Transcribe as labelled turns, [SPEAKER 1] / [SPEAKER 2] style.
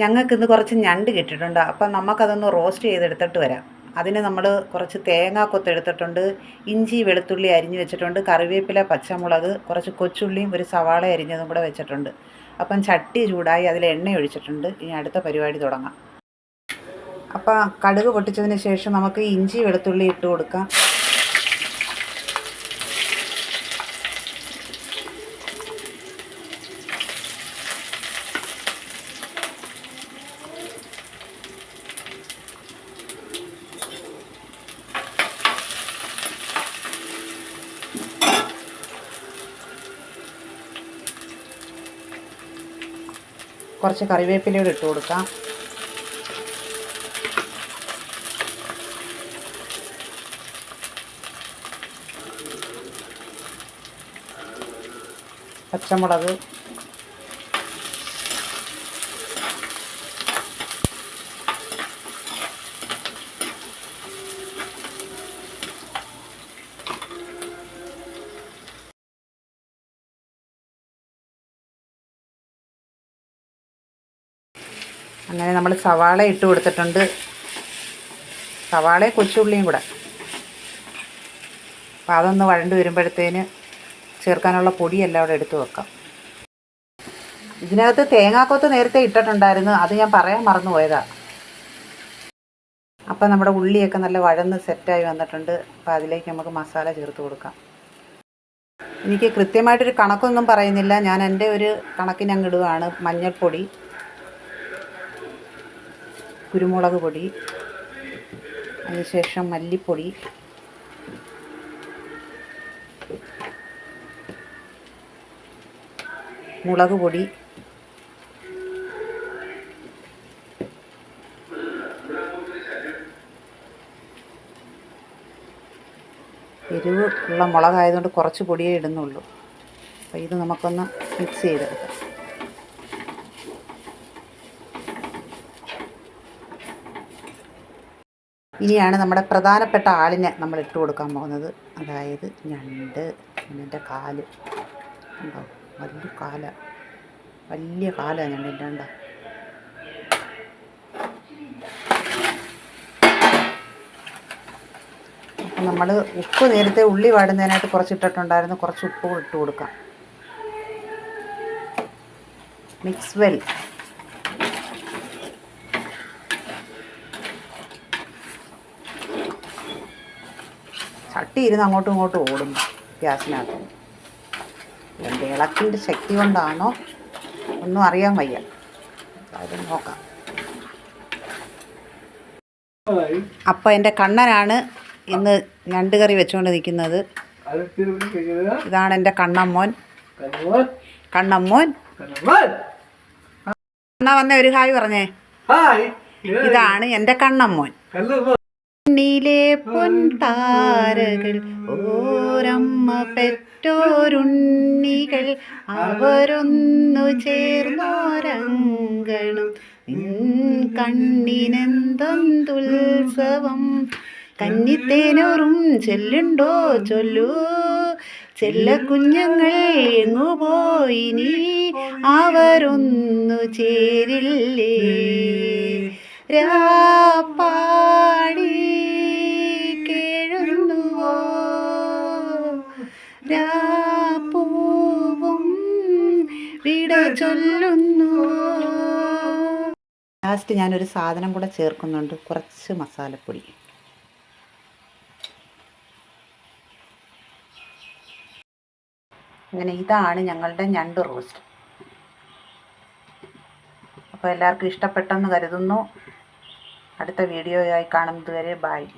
[SPEAKER 1] ഞങ്ങൾക്ക് ഇന്ന് കുറച്ച് ഞണ്ട് കിട്ടിയിട്ടുണ്ട്. അപ്പം നമുക്കതൊന്ന് റോസ്റ്റ് ചെയ്തെടുത്തിട്ട് വരാം. അതിന് നമ്മൾ കുറച്ച് തേങ്ങാക്കൊത്ത് എടുത്തിട്ടുണ്ട്. ഇഞ്ചി വെളുത്തുള്ളി അരിഞ്ഞ് വെച്ചിട്ടുണ്ട്. കറിവേപ്പില പച്ചമുളക് കുറച്ച് കൊച്ചുള്ളിയും ഒരു സവാള അരിഞ്ഞതും കൂടെ വെച്ചിട്ടുണ്ട്. അപ്പം ചട്ടി ചൂടായി അതിൽ എണ്ണ ഒഴിച്ചിട്ടുണ്ട്. ഇനി അടുത്ത പരിപാടി തുടങ്ങാം. അപ്പം കടുക് പൊട്ടിച്ചതിന് ശേഷം നമുക്ക് ഇഞ്ചി വെളുത്തുള്ളി ഇട്ട് കൊടുക്കാം. കുറച്ച് കറിവേപ്പിലയോട് ഇട്ട് കൊടുക്കാം. പച്ചമുളക്. അങ്ങനെ നമ്മൾ സവാള ഇട്ട് കൊടുത്തിട്ടുണ്ട്. സവാളയും കൊച്ചുള്ളിയും കൂടെ. അപ്പോൾ അതൊന്ന് വഴണ്ട് വരുമ്പോഴത്തേന് ചേർക്കാനുള്ള പൊടിയെല്ലാം അവിടെ എടുത്ത് വെക്കാം. ഇതിനകത്ത് തേങ്ങാക്കൊത്ത് നേരത്തെ ഇട്ടിട്ടുണ്ടായിരുന്നു. അത് ഞാൻ പറയാൻ മറന്നുപോയതാണ് അപ്പോൾ അപ്പം നമ്മുടെ ഉള്ളിയൊക്കെ നല്ല വഴന്ന് സെറ്റായി വന്നിട്ടുണ്ട്. അപ്പോൾ അതിലേക്ക് നമുക്ക് മസാല ചേർത്ത് കൊടുക്കാം. എനിക്ക് കൃത്യമായിട്ടൊരു കണക്കൊന്നും പറയുന്നില്ല. ഞാൻ എന്റെ ഒരു കണക്കിനങ്ങിടുകയാണ് മഞ്ഞൾപ്പൊടി. കുരുമുളക് പൊടി അതിനുശേഷം മല്ലിപ്പൊടി മുളക് പൊടി എരിവ് ഉള്ള മുളകായതുകൊണ്ട് കുറച്ച് പൊടിയേ ഇടുന്നുള്ളൂ. അപ്പോൾ ഇത് നമുക്കൊന്ന് മിക്സ് ചെയ്തെടുക്കാം. ഇനിയാണ് നമ്മുടെ പ്രധാനപ്പെട്ട ആളിനെ നമ്മൾ ഇട്ട് കൊടുക്കാൻ പോകുന്നത്. അതായത് ഞണ്ട് ഞണ്ടിന്റെ കാൽ. ഉണ്ടോ? വലിയ കാല. വലിയ കാലാണ് ഞണ്ടിന്റെ ഉണ്ടോ? നമ്മൾ ഉപ്പ് നേരത്തെ ഉള്ളി വാടുന്നതിനായിട്ട് കുറച്ച് ഇട്ടിട്ടുണ്ടായിരുന്നു. കുറച്ച് ഉപ്പ് ഇട്ട് കൊടുക്കാം. Mix well. ചട്ടി ഇരുന്ന് അങ്ങോട്ടും ഇങ്ങോട്ടും ഓടുന്നു ഗ്യാസിനകത്ത്. എന്റെ ഇളക്കിന്റെ ശക്തി കൊണ്ടാണോ? ഒന്നും അറിയാൻ വയ്യ. അത് നോക്കാം. അപ്പം എന്റെ കണ്ണനാണ് ഇന്ന് ഞണ്ട് കറി വെച്ചുകൊണ്ട് നിൽക്കുന്നത്. ഇതാണ് എന്റെ കണ്ണമ്മോൻ. കണ്ണമ്മോൻ? കണ്ണ വന്ന ഒരു ഹായ് പറഞ്ഞേ. ഇതാണ് എന്റെ കണ്ണമ്മോൻ. കണ്ണിലെ പൊൻതാരകൾ ഓരമ്മ പെറ്റോരുണ്ണികൾ അവരൊന്നു ചേർന്നോരങ്കണം. കണ്ണിനെന്തുത്സവം കന്നിത്തേനോറും ചെല്ലുണ്ടോ ചൊല്ലൂ. ചെല്ല കുഞ്ഞുങ്ങൾ എങ്ങു പോയി നീ അവരൊന്നു ചേരില്ലേ? രാപ്പാടി വിട ചൊല്ലുന്നു. ലാസ്റ്റ് ഞാനൊരു സാധനം കൂടെ ചേർക്കുന്നുണ്ട്. കുറച്ച് മസാലപ്പൊടി. അങ്ങനെ ഇതാണ് ഞങ്ങളുടെ ഞണ്ട് റോസ്റ്റ്. അപ്പോൾ എല്ലാവർക്കും ഇഷ്ടപ്പെട്ടെന്ന് കരുതുന്നു. അടുത്ത വീഡിയോയായി കാണുന്നത് വരെ ബായ്